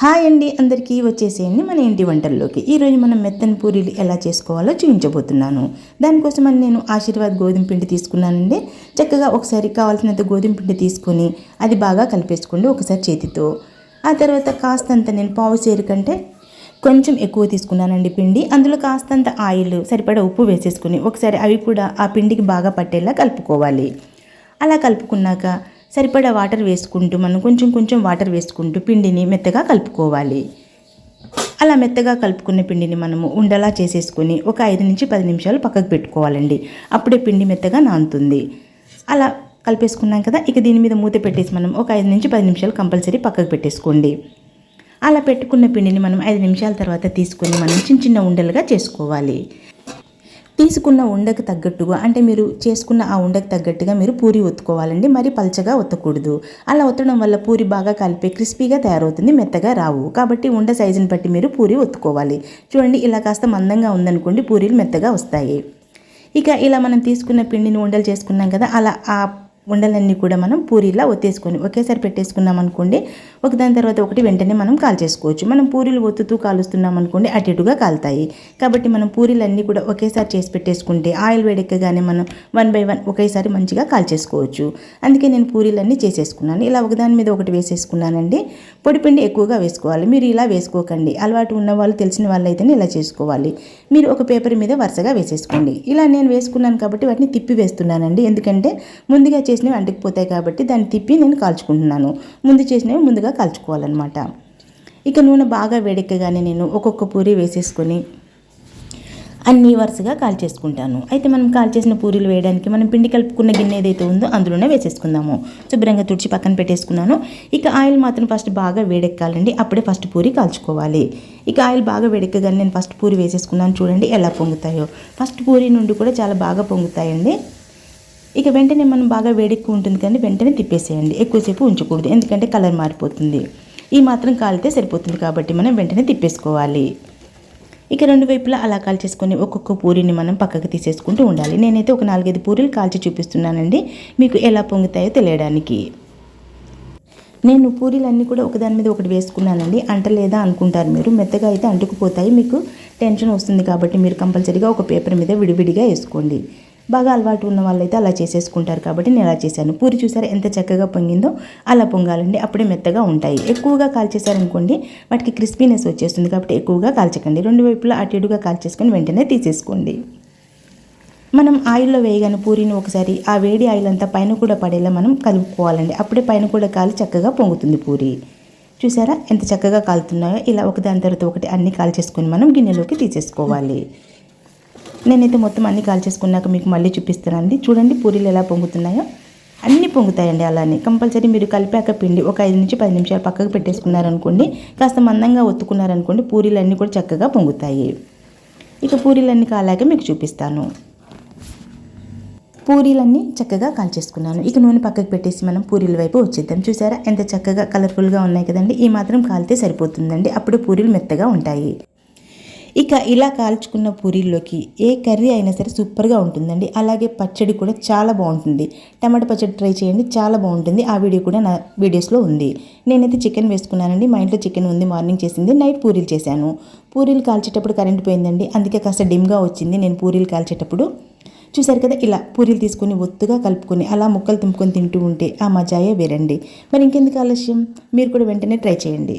Hi అండి అందరికీ వచ్చేసేయండి మన ఇంటి వంటల్లోకి. ఈరోజు మనం మెత్తని పూరీలు ఎలా చేసుకోవాలో చూపించబోతున్నాను. దానికోసమని నేను ఆశీర్వాద్ గోధుమ పిండి తీసుకున్నానండి. చక్కగా ఒకసారి కావాల్సినంత గోధుమ పిండి తీసుకొని అది బాగా కలిపేసుకోండి ఒకసారి చేతితో. ఆ తర్వాత కాస్తంత నేను పావు సేరు కంటే కొంచెం ఎక్కువ తీసుకున్నానండి పిండి. అందులో కాస్తంత ఆయిల్ సరిపడా ఉప్పు వేసేసుకుని ఒకసారి అవి కూడా ఆ పిండికి బాగా పట్టేలా కలుపుకోవాలి. అలా కలుపుకున్నాక సరిపడా వాటర్ వేసుకుంటూ మనం కొంచెం కొంచెం వాటర్ వేసుకుంటూ పిండిని మెత్తగా కలుపుకోవాలి. అలా మెత్తగా కలుపుకున్న పిండిని మనము ఉండలా చేసేసుకొని ఒక ఐదు నుంచి పది నిమిషాలు పక్కకు పెట్టుకోవాలండి. అప్పుడే పిండి మెత్తగా నానుతుంది. అలా కలిపేసుకున్నాం కదా ఇక దీని మీద మూత పెట్టేసి మనం ఒక ఐదు నుంచి పది నిమిషాలు కంపల్సరీ పక్కకు పెట్టేసుకోండి. అలా పెట్టుకున్న పిండిని మనం ఐదు నిమిషాల తర్వాత తీసుకొని మనం చిన్న చిన్న ఉండలుగా చేసుకోవాలి. తీసుకున్న ఉండకు తగ్గట్టుగా అంటే మీరు చేసుకున్న ఆ ఉండకు తగ్గట్టుగా మీరు పూరి ఒత్తుకోవాలండి. మరి పల్చగా ఒత్తకూడదు. అలా ఒత్తడం వల్ల పూరి బాగా కలిపి క్రిస్పీగా తయారవుతుంది మెత్తగా రావు. కాబట్టి ఉండ సైజుని బట్టి మీరు పూరి ఒత్తుకోవాలి. చూడండి ఇలా కాస్త మందంగా ఉందనుకోండి పూరీలు మెత్తగా వస్తాయి. ఇక ఇలా మనం తీసుకున్న పిండిని ఉండలు చేసుకున్నాం కదా అలా ఆ ఉండలన్నీ కూడా మనం పూరీలా ఒత్తేసుకొని ఒకేసారి పెట్టేసుకున్నాం అనుకోండి ఒకదాని తర్వాత ఒకటి వెంటనే మనం కాల్ చేసుకోవచ్చు. మనం పూరీలు ఒత్తుతూ కాలుస్తున్నాం అనుకోండి అటు ఇటుగా కాలుతాయి. కాబట్టి మనం పూరీలన్నీ కూడా ఒకేసారి చేసి పెట్టేసుకుంటే ఆయిల్ వేడెక్కగానే మనం వన్ బై వన్ ఒకేసారి మంచిగా కాల్ చేసుకోవచ్చు. అందుకే నేను పూరీలన్నీ చేసేసుకున్నాను. ఇలా ఒకదాని మీద ఒకటి వేసేసుకున్నానండి. పొడిపిండి ఎక్కువగా వేసుకోవాలి. మీరు ఇలా వేసుకోకండి. అలవాటు ఉన్న వాళ్ళు తెలిసిన వాళ్ళు అయితేనే ఇలా చేసుకోవాలి. మీరు ఒక పేపర్ మీద వరుసగా వేసేసుకోండి. ఇలా నేను వేసుకున్నాను కాబట్టి వాటిని తిప్పి వేస్తున్నానండి. ఎందుకంటే ముందుగా చేసినవి అంటుకుపోతాయి కాబట్టి దాన్ని తిప్పి నేను కాల్చుకుంటున్నాను. ముందు చేసినవి ముందుగా కాల్చుకోవాలన్నమాట. ఇక నూనె బాగా వేడెక్కగానే నేను ఒక్కొక్క పూరి వేసేసుకొని అన్నీ వరుసగా కాల్చేసుకుంటాను. అయితే మనం కాల్చేసిన పూరీలు వేయడానికి మనం పిండి కలుపుకున్న గిన్నె ఏదైతే ఉందో అందులోనే వేసేసుకుందాము. శుభ్రంగా తుడిచి పక్కన పెట్టేసుకున్నాను. ఇక ఆయిల్ మాత్రం ఫస్ట్ బాగా వేడెక్కాలండి. అప్పుడే ఫస్ట్ పూరి కాల్చుకోవాలి. ఇక ఆయిల్ బాగా వేడెక్కగానే నేను ఫస్ట్ పూరి వేసేసుకున్నాను. చూడండి ఎలా పొంగుతాయో. ఫస్ట్ పూరి నుండి కూడా చాలా బాగా పొంగుతాయండి. ఇక వెంటనే మనం బాగా వేడెక్కు ఉంటుంది కానీ వెంటనే తిప్పేసేయండి. ఎక్కువసేపు ఉంచకూడదు ఎందుకంటే కలర్ మారిపోతుంది. ఈ మాత్రం కాలితే సరిపోతుంది కాబట్టి మనం వెంటనే తిప్పేసుకోవాలి. ఇక రెండు వైపులా అలా కాల్చేసుకొని ఒక్కొక్క పూరిని మనం పక్కకు తీసేసుకుంటూ ఉండాలి. నేనైతే ఒక నాలుగైదు పూరీలు కాల్చి చూపిస్తున్నానండి మీకు ఎలా పొంగుతాయో తెలియడానికి. నేను పూరీలన్నీ కూడా ఒకదాని మీద ఒకటి వేసుకున్నానండి అంటలేదా అనుకుంటారు మీరు. మెత్తగా అయితే అంటుకుపోతాయి మీకు టెన్షన్ వస్తుంది కాబట్టి మీరు కంపల్సరీగా ఒక పేపర్ మీద విడివిడిగా వేసుకోండి. బాగా అలవాటు ఉన్న వాళ్ళైతే అలా చేసేసుకుంటారు కాబట్టి నేను అలా చేశాను. పూరి చూసారా ఎంత చక్కగా పొంగిందో? అలా పొంగాలండి. అప్పుడే మెత్తగా ఉంటాయి. ఎక్కువగా కాల్చేసారనుకోండి వాటికి క్రిస్పీనెస్ వచ్చేస్తుంది కాబట్టి ఎక్కువగా కాల్చకండి. రెండు వైపులా అటు ఇటుగా కాల్చేసుకొని వెంటనే తీసేసుకోండి. మనం ఆయిల్లో వేయగానే పూరిని ఒకసారి ఆ వేడి ఆయిల్ అంతా పైన కూడా పడేలా మనం కలుపుకోవాలండి. అప్పుడే పైన కూడా కాలి చక్కగా పొంగుతుంది పూరి. చూసారా? ఎంత చక్కగా కాలుతున్నాయో. ఇలా ఒకదాని తర్వాత ఒకటి అన్ని కాల్చేసుకొని మనం గిన్నెలోకి తీసేసుకోవాలి. నేనైతే మొత్తం అన్ని కాల్చేసుకున్నాక మీకు మళ్ళీ చూపిస్తానండి. చూడండి పూరీలు ఎలా పొంగుతున్నాయో. అన్నీ పొంగుతాయండి అలానే. కంపల్సరీ మీరు కలిపాక పిండి ఒక ఐదు నుంచి పది నిమిషాలు పక్కకు పెట్టేసుకున్నారనుకోండి కాస్త మందంగా ఒత్తుకున్నారనుకోండి పూరీలు అన్నీ కూడా చక్కగా పొంగుతాయి. ఇక పూరీలన్నీ కాలాక మీకు చూపిస్తాను. పూరీలన్నీ చక్కగా కాల్చేసుకున్నాను ఇక నూనె పక్కకు పెట్టేసి మనం పూరీల వైపు వచ్చేద్దాం. చూసారా? ఎంత చక్కగా కలర్ఫుల్గా ఉన్నాయి కదండి. ఈ మాత్రం కాలితే సరిపోతుందండి. అప్పుడు పూరీలు మెత్తగా ఉంటాయి. ఇక ఇలా కాల్చుకున్న పూరీల్లోకి ఏ కర్రీ అయినా సరే సూపర్గా ఉంటుందండి. అలాగే పచ్చడి కూడా చాలా బాగుంటుంది. టమాటా పచ్చడి ట్రై చేయండి చాలా బాగుంటుంది. ఆ వీడియో కూడా నా వీడియోస్లో ఉంది. నేనైతే చికెన్ వేసుకున్నానండి. మా ఇంట్లో చికెన్ ఉంది మార్నింగ్ చేసింది నైట్ పూరీలు చేశాను. పూరీలు కాల్చేటప్పుడు కరెంట్ పోయిందండి. అందుకే కాస్త డిమ్గా వచ్చింది నేను పూరీలు కాల్చేటప్పుడు. చూసారు కదా ఇలా పూరీలు తీసుకొని ఒత్తుగా కలుపుకొని అలా ముక్కలు తింపుకొని తింటూ ఉంటే ఆ మజాయే వేరండి. మరి ఇంకెందుకు ఆలస్యం? మీరు కూడా వెంటనే ట్రై చేయండి.